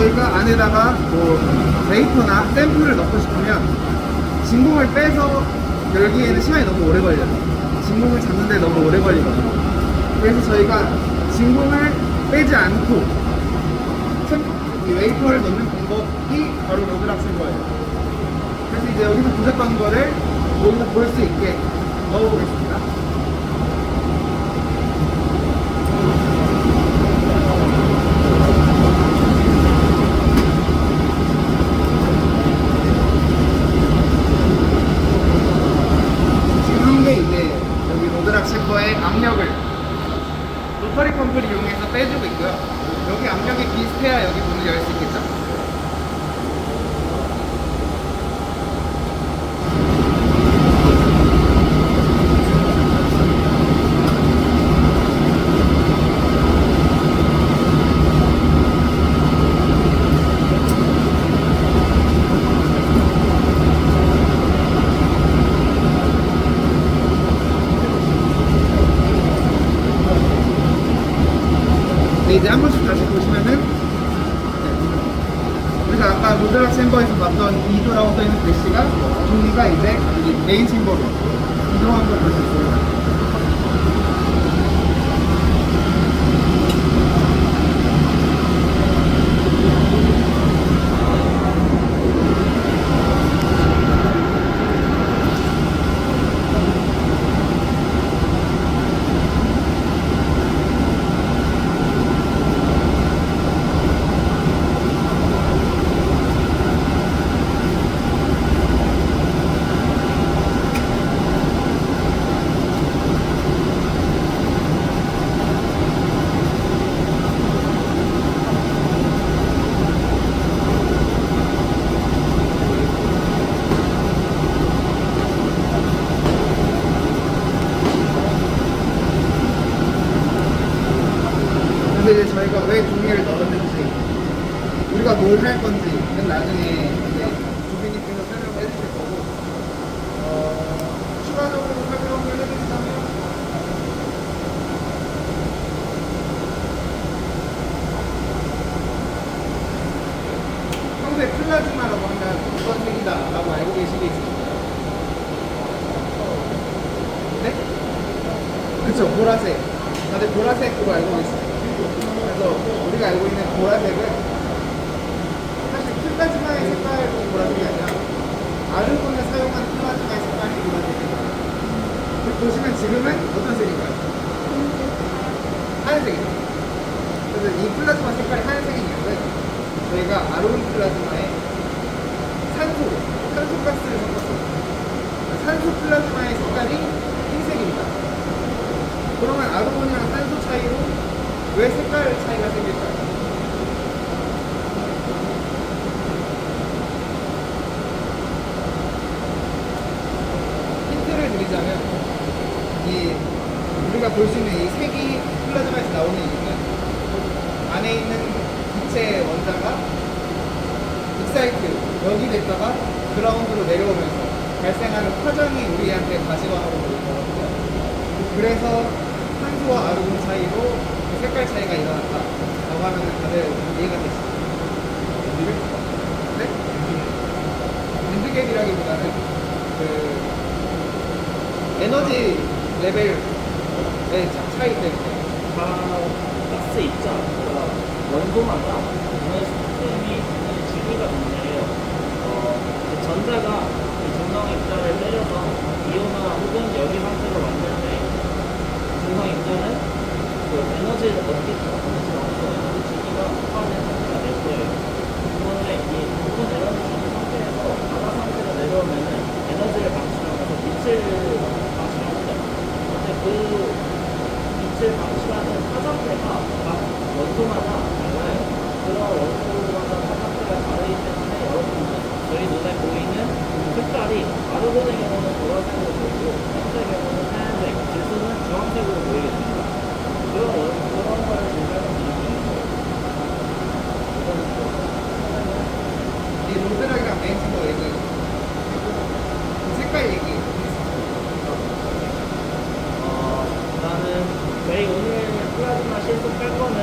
저희가 안에다가 뭐 베이퍼나 샘플을 넣고 싶으면 진공을 빼서 열기에는 시간이 너무 오래 걸려요. 진공을 잡는데 너무 오래 걸리거든요. 그래서 저희가 진공을 빼지 않고 샘- 이 웨이퍼를 넣는 방법이 바로 로드락 쓴 거예요. 그래서 이제 여기서 부족한 거를 여기서 볼 수 있게 넣어보겠습니다. 이제 저희가 왜 종이를 넣었는지 우리가 뭘 할 건지는 나중에 이제 주빈님께서 설명을 해주실 거고 어, 추가적으로 설명을 해드리자면 평소에 플라즈마라고 하면 어떤 색이다라고 알고 계시게 있습니다. 네? 그쵸 보라색 다들 보라색으로 알고 있어요 그래서 우리가 알고 있는 보라색은 사실 플라즈마의 색깔이 보라색이 아니라 아르곤을 사용한 플라즈마의 색깔이 보라색입니다 그리고 보시면 지금은 어떤 색인가요? 하얀색이죠 그래서 이 플라즈마 색깔이 하얀색인 이유는 저희가 아르곤 플라즈마에 산소, 산소가스를 섞었어요 산소 플라즈마의 색깔이 흰색입니다 그러면 아르곤이랑 산소 차이로 왜 색깔 차이가 생길까요? 힌트를 드리자면 이 우리가 볼 수 있는 이 색이 플라즈마에서 나오는 이유는 안에 있는 빛의 원자가 익사이트 여기 됐다가 그라운드로 내려오면서 발생하는 파장이 우리한테 가시광으로 보이거든요. 그래서 산소와 아르곤 차이로 그 색깔 차이가 일어났다라고 하면 다들 이해가 되시죠? 네? 밴드갭이라기보다는 그 에너지 레벨의 차- 차이 때문에 다 가스 입자마다 원소마다 에너지 시스템이 주기가 있는데요. 어, 그 전자가 이 중성 입자를 때려서 이온화 혹은 열기 상태로 만들 때 중성 입자는 그 에너지를 상태로 내려오면은 에너지를 방출하면서 빛을 그 빛을 방출하는 화장대가 각 원소마다 달라요. 그런 원소마다 화장대가 다르기 때문에 여러분은 저희 눈에 보이는 색깔이 아르곤의 경우는 보라색으로 보이고 흰색 경우는 하얀색, 지수는 주황색으로 보이게 됩니다. 그런 원- 그런 거를 설명드리는 이 로드락이랑 메인 거 얘기 그 색깔 얘기 어, 나는 저희 오늘 플라즈마 실습 할 거는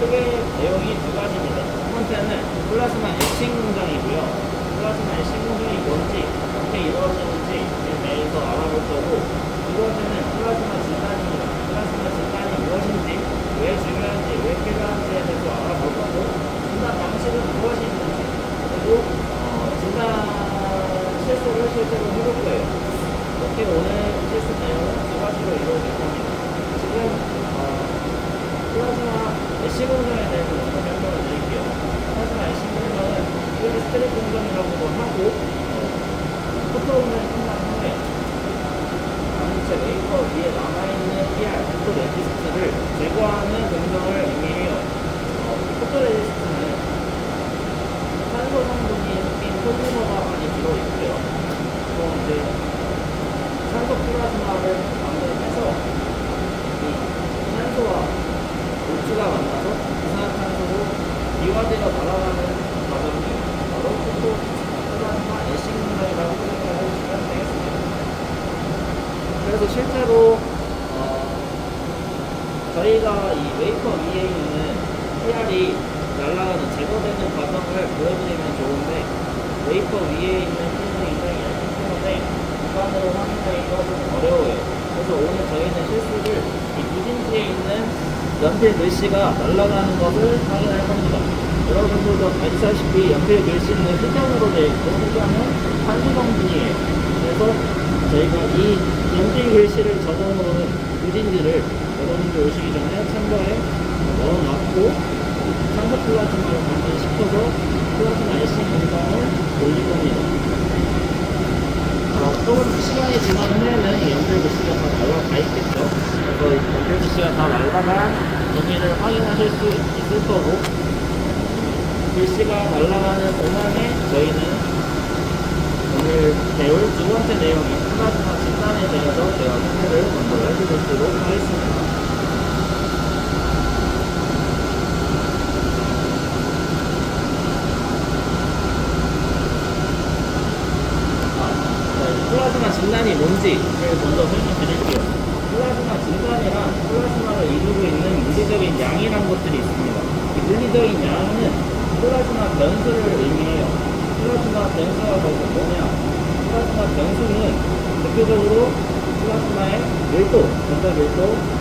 크게 내용이 두 가지입니다. 번째는 플라즈마 애칭 공정이고요. 플라즈마 애칭 공정이 뭔지, 어떻게 이루어지는지에 대해서 알아볼 거고, 두 번째는 플라즈마 진단입니다. 플라즈마 진단이 무엇인지, 왜 중요한지, 왜 필요한지에 대해서 알아볼 거고, 진단 방식은 무엇이 있는지, 그리고 어, 진단 실수를 실제로 해볼 거예요. 이렇게 오늘 실수 내용은 두 가지로 이루어질 겁니다. 지금 어, 플라즈마 애쉬 공정에 대해서 먼저 설명을 드릴게요. 플라즈마 애쉬 공정은 폴리 스트릿 공정이라고도 하고 어, 포토온을 끝난 후에 반도체 웨이퍼 위에 남아있는 PR 포토 레지스트를 제거하는 공정을 의미해요. 어, 포토 레지스트는 산소 성분이 섞인 폴리머가 많이 들어있고요. 또 이제 산소 플라즈마를 이 산소와 물주가 만나서 이산화탄소로 이화제가 날아가는 과정이 바로 포토 플라즈마 애쉬 공정이라고 생각해 주시면 되겠습니다. 그래서 실제로 어, 저희가 이 웨이퍼 위에 있는 PR이 날아가는 제거되는 과정을 보여드리면 좋은데 웨이퍼 위에 있는 필름이 굉장히 얇기 때문에 육안으로 확인하기가 좀 어려워요. 그래서 오늘 저희는 실수를 이 무진지에 있는 연필 글씨가 날아가는 것을 확인할 겁니다. 여러분들도 아시다시피 연필 글씨는 흑연으로 되어 있고 흑연은 탄소 성분이에요. 그래서 저희가 이 연필 글씨를 적어놓은 무진지를 여러분들 오시기 전에 참고에 넣어놨고 산소 플라즈마로 변신시켜서 플라즈마 애쉬 공정을 올릴 겁니다. 어, 조금 시간이 이 연필 글씨가 다 날아가 있겠죠. 그래서 이 연필 글씨가 다 날아간 종이를 확인하실 수 있을 거고 글씨가 날아가는 동안에 저희는 오늘 배울 두 번째 내용인 플라즈마 진단에 대해서 제가 소개를 먼저 해드리도록 하겠습니다. 자, 이 플라즈마 진단이 뭔지를 먼저 설명드릴게요. 플라즈마 진단이란 플라즈마를 이루고 있는 물리적인 양이란 것들이 있습니다. 이 물리적인 양은 플라즈마 변수를 의미해요. 플라즈마 변수가 뭐냐? 플라즈마 변수는 대표적으로 플라즈마의 밀도, 전자 밀도,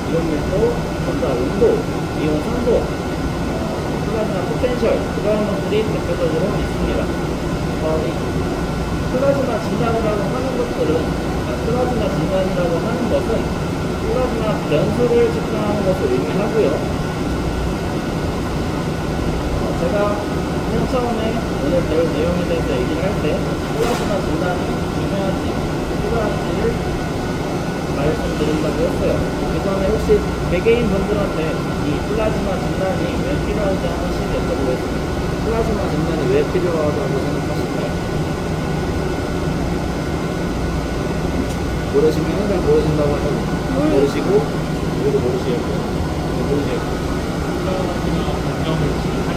이온 밀도, 전자 온도, 이온 산도, 어, 플라즈마 포텐셜 그런 것들이 대표적으로 있습니다. 어, 이 플라즈마 진단이라고 하는 것들은 아, 플라즈마 진단이라고 하는 것은 플라즈마 변수를 측정하는 것을 의미하고요. 어, 제가 맨 처음에 오늘 배울 내용에 대해서 얘기를 할때 플라즈마 진단이 중요한지 필요한지를 말씀드린다고 했어요. 그 전에 혹시 개개인 분들한테 이 플라즈마 진단이 왜 필요한지 하나씩 여쭤보겠습니다. 플라즈마 진단이 왜 필요하다고 생각하실까요? 모르시면 항상 모르신다고 하죠. 모르시고, 모르고 모르시고, 모르시고. 인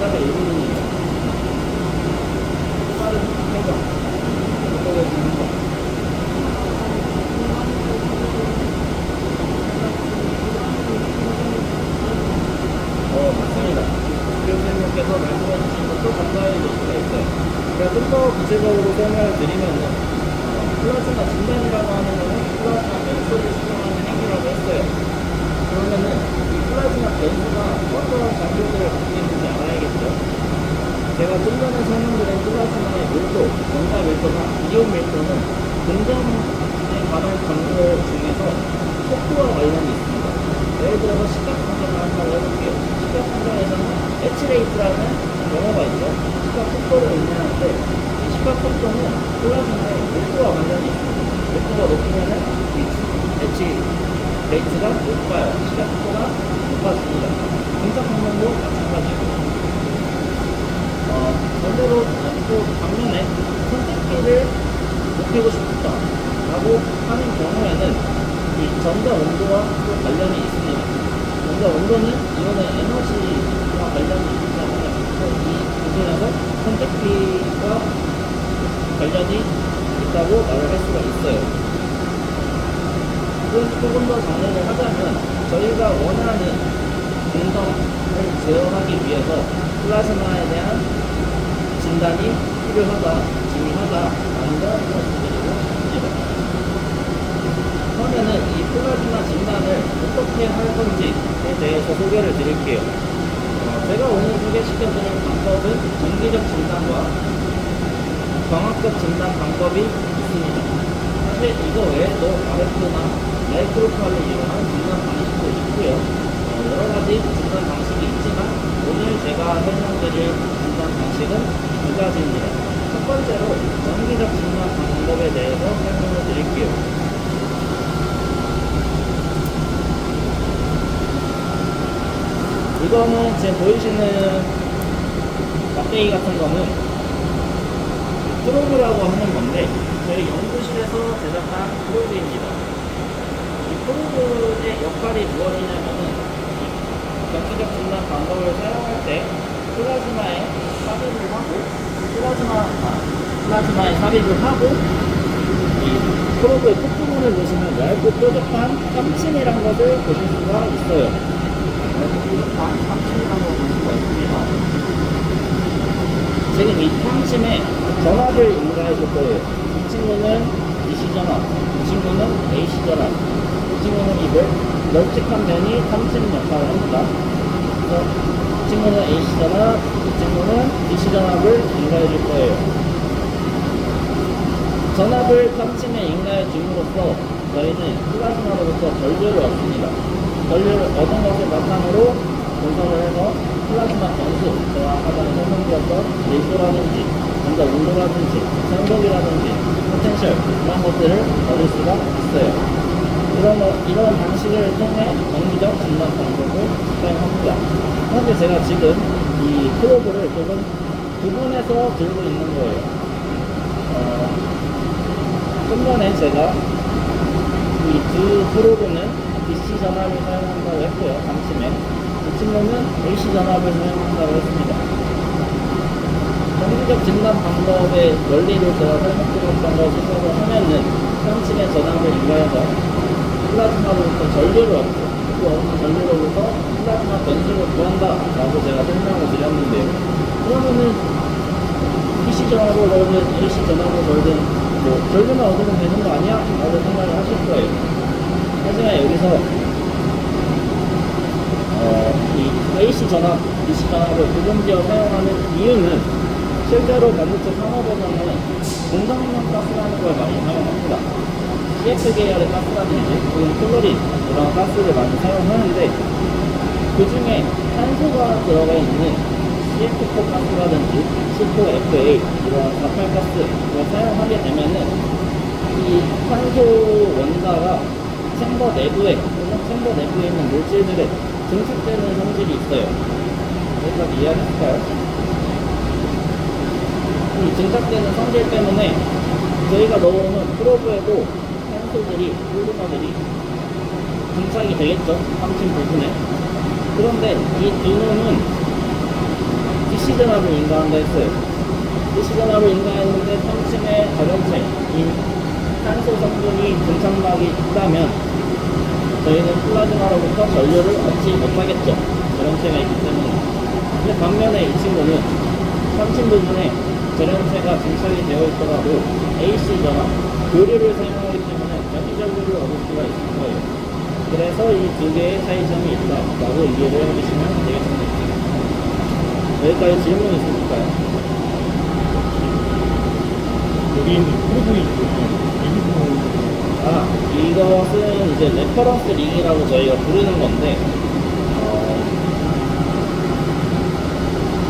간의 일부분이에요. 빠른 행동, 적극적인 행동. 어, 맞습니다. 교수님께서 말씀해 주신 것도 가까이 볼 수가 있어요. 제가 좀 더 구체적으로 설명을 드리면은, 어, 플라즈마 진단이라고 하는 거는 플라즈마 변수를 수정하는 행위라고 했어요. 그러면은, 이 플라즈마 변수가 어떤 장비들을 갖고 있는지 알아야겠죠? 제가 좀 전에 설명드린 플라즈마의 밀도, 전자 밀도나 이온 밀도는 긍정에 관한 정보 중에서 속도와 관련이 있습니다. 예를 들어서 시각 분석을 한다고 해볼게요. 시각 분석에서는 H레이트라는 용어가 있죠. 시각 속도를 의미하는데 이 시각 속도는 플라즈마의 밀도와 관련이 있습니다. 밀도가 높으면은 이 H 레이트가 높아요. 시각 속도가 높아집니다. 분석 방법도 마찬가지고 어, 반대로 또 반면에 선택기를 높이고 싶다라고 하는 경우에는 이 전자 온도와 또 관련이 있습니다. 전자 온도는 이온의 에너지와 관련이 있기 때문에 이 부분에서 선택기가 관련이 있다고 말을 할 수가 있어요. 조금 더 정리를 하자면 저희가 원하는 공성을 제어하기 위해서 플라즈마에 대한 진단이 필요하다, 중요하다라는 걸 말씀드리고 싶습니다. 그러면은 이 플라즈마 진단을 어떻게 할 건지에 대해서 소개를 드릴게요. 어, 제가 오늘 소개시켜드릴 방법은 정기적 진단과 정확적 진단 방법이 있습니다. 사실 이거 외에도 RF나 마이크로파를 이용한 진단 방식도 있고요. 어, 여러 가지 진단 방식이 있지만 오늘 제가 설명드릴 진단 방식은 두 가지입니다. 첫 번째로 정기적 진단 방법에 대해서 설명을 드릴게요. 이거는 지금 보이시는 막대기 같은 거는 프로브라고 하는 건데 저희 연구실에서 제작한 프로브입니다. 이 프로브의 역할이 무엇이냐면은 이 정기적 진단 방법을 사용할 때 플라즈마에 삽입을 하고 플라즈마 아, 플라즈마에 삽입을 하고 이 프로브의 끝부분을 보시면 얇고 뾰족한 깜침이란 것을 보실 수가 있어요. 단 3층이라고 볼 수가 있습니다. 지금 이 탕침에 전압을 인가해 줄 거예요. 이 친구는 DC 전압, 이 친구는 AC 전압, 이 친구는 이 널, 널찍한 면이 탕침 역할을 합니다. 그래서 이 친구는 전압, 이 친구는 DC 전압을 인가해 줄 거예요. 전압을 탕침에 인가해 줌으로써 저희는 플라즈마로부터 전류를 얻습니다. 전류를 얻은 것을 바탕으로 분석을 해서 플라즈마 변수, 제가 아까 설명드렸던 밀도라든지, 전자 온도라든지, 성속이라든지, 포텐셜, 이런 것들을 얻을 수가 있어요. 이런, 어- 이런 방식을 통해 정기적 진단 방법을 사용합니다. 현재 제가 지금 이 프로브를 조금 구분해서 들고 있는 거예요. 어, 좀 전에 제가 이 두 프로브는 DC 전압을 사용한다고 했고요, 당침에. 이 친구는 AC 전압을 사용한다고 했습니다. 정기적 진단 방법의 원리를 제가 설명드렸던 걸 생각을 하면은 당침의 전압을 인가해서 플라즈마로부터 전류를 얻고 그 얻은 전류로부터 플라즈마 변수를 구한다라고 제가 설명을 드렸는데요. 그러면은 PC 전압을 넣든 AC 전압을 넣든 뭐 전류만 얻으면 되는 거 아니야? 라고 생각을 하실 거예요. 하지만 여기서 어, 이 AC 전압, DC 전압을 구분지어 사용하는 이유는 실제로 반도체 산업에서는 공성용 가스라는 걸 많이 사용합니다. CF 계열의 가스라든지 혹은 클로린 이런 가스를 많이 사용하는데 그 중에 탄소가 들어가 있는 CF4 가스라든지 C4FA 이런 자팔가스를 사용하게 되면은 이 탄소 원자가 챔버 내부에 또는 챔버 내부에 있는 물질들에 증축되는 성질이 있어요. 여기까지 이해하셨을까요? 이 증착되는 성질 때문에 저희가 넣어오는 프로브에도 탄소들이, 플루마들이 증착이 되겠죠. 삼층 부분에. 그런데 이 DC 전압을 인가한다 했어요. 전압을 인가했는데 삼층의 자전체, 이 탄소 성분이 증착막이 있다면 저희는 플라즈마로부터 전류를 얻지 못하겠죠. 저런체가 있기 때문에. 근데 반면에 이 친구는 삼층 부분에 저런체가 증착이 되어 있더라도 AC 전압, 교류를 사용하기 전기전류를 얻을 수가 있을 거예요. 그래서 이 두 개의 차이점이 있다라고 이해를 해주시면 되겠습니다. 여기까지 질문 있으실까요? 여기 있는 프로브이 있고 이 부분 아, 이것은 이제 레퍼런스 링이라고 저희가 부르는 건데, 어,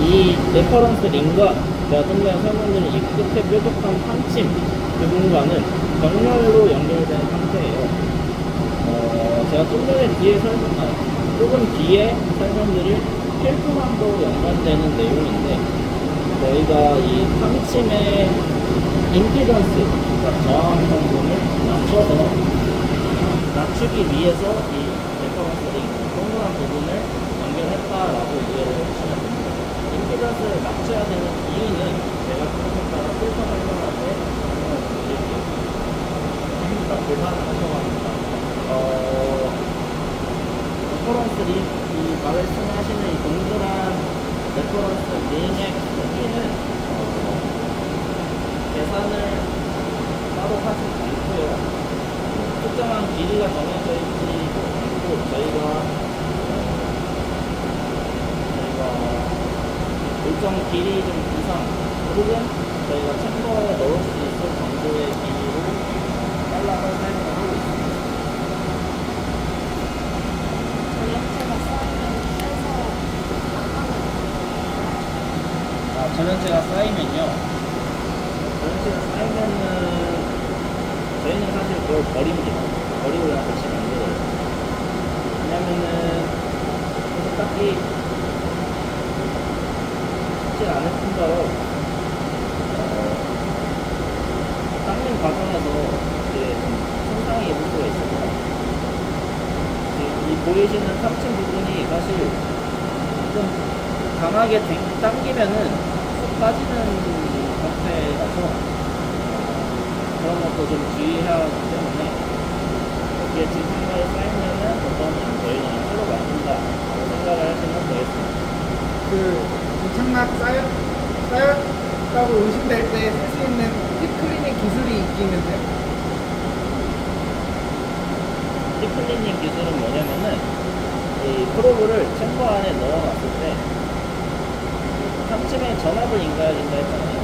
이 레퍼런스 링과 제가 좀 전에 설명드린 이 끝에 뾰족한 판침 부분과는 병렬로 연결된 상태예요. 어, 제가 좀 전에 뒤에 설명, 아, 조금 뒤에 설명드릴 필수만도 연관되는 내용인데, 저희가 이 판침의 임피던스, 그러니까 저항 성분을 낮춰서 낮추기 위해서 이 레퍼런스 링, 동그란 부분을 연결했다라고 이해를 해주시면 됩니다. 임피던스를 낮춰야 되는 이유는 제가 조금 따라 필터 설명할 때 계산을 하셔갑니다. 어, 레퍼런스 리, 이 말씀하시는 이 동그란 레퍼런스 링의 크기는 어, 계산을 따로 하지 않고요. 특정한 길이가 정해져 있지 않고 어, 저희가 일정 길이 좀 이상 혹은 저희가 챔버에 넣을 수 있을 정도의 길이 아, 전원체가 쌓이면요. 전원체가 쌓이면은 저희는 사실 그걸 버립니다. 버리고 그냥 다시 만들어요. 왜냐면은 딱히 쉽지 않을 뿐더러 어, 닦는 과정에서 이제 좀 손상이 입을 수가 있어서 이, 이 보이시는 3층 부분이 사실 좀 강하게 당- 당기면은 쑥 빠지는 형태라서 그런 것도 좀 주의해야 하기 때문에 여기에 진상가에 쌓이면은 그거는 저희는 새로 만든다라고 생각을 하시면 되겠습니다. 그 장착막 쌓였, 쌓였다고 의심될 때 쓸 수 있는 딥클리닝 기술이 있기는데 딥클리닝 기술은 뭐냐면은 이 프로브를 챔버 안에 넣어놨을 때 3층에 전압을 인가해준다 했잖아요.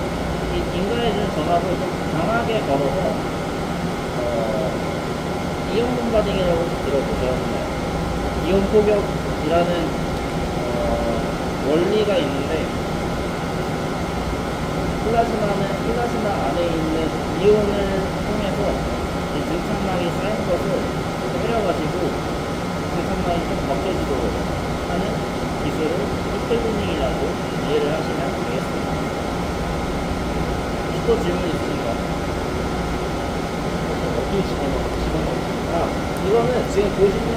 이 인가해준 전압을 좀 강하게 걸어서 어, 이온 분바딩이라고 들어보셨나요? 이온 포격이라는 어, 원리가 있는데 플라즈마는 플라즈마 안에 있는 이온을 통해서 이 증착막이 쌓인 것을 때려가지고 증착막이 좀 벗겨지도록 하는 기술을 히클리닝이라고 이해를 하시면 되겠습니다. 또 질문 있으신가요? 어떻게 집어넣어? 아, 이거는 지금 보시면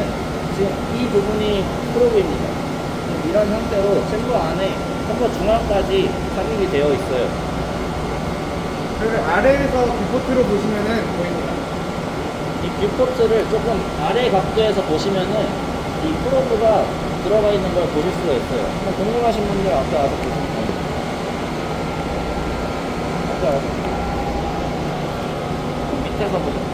지금 이 부분이 프로브입니다. 이런 형태로 챔버 안에 챔버 중앙까지 삽입이 되어 있어요. 그리고 아래에서 뷰포트로 보시면은 보입니다. 이 뷰포트를 조금 아래 각도에서 보시면은 이 프로브가 들어가 있는 걸 보실 수가 있어요. 한번 궁금하신 분들 앞에 와서 보시면 됩니다. 앞에 와서 밑에서 보세요.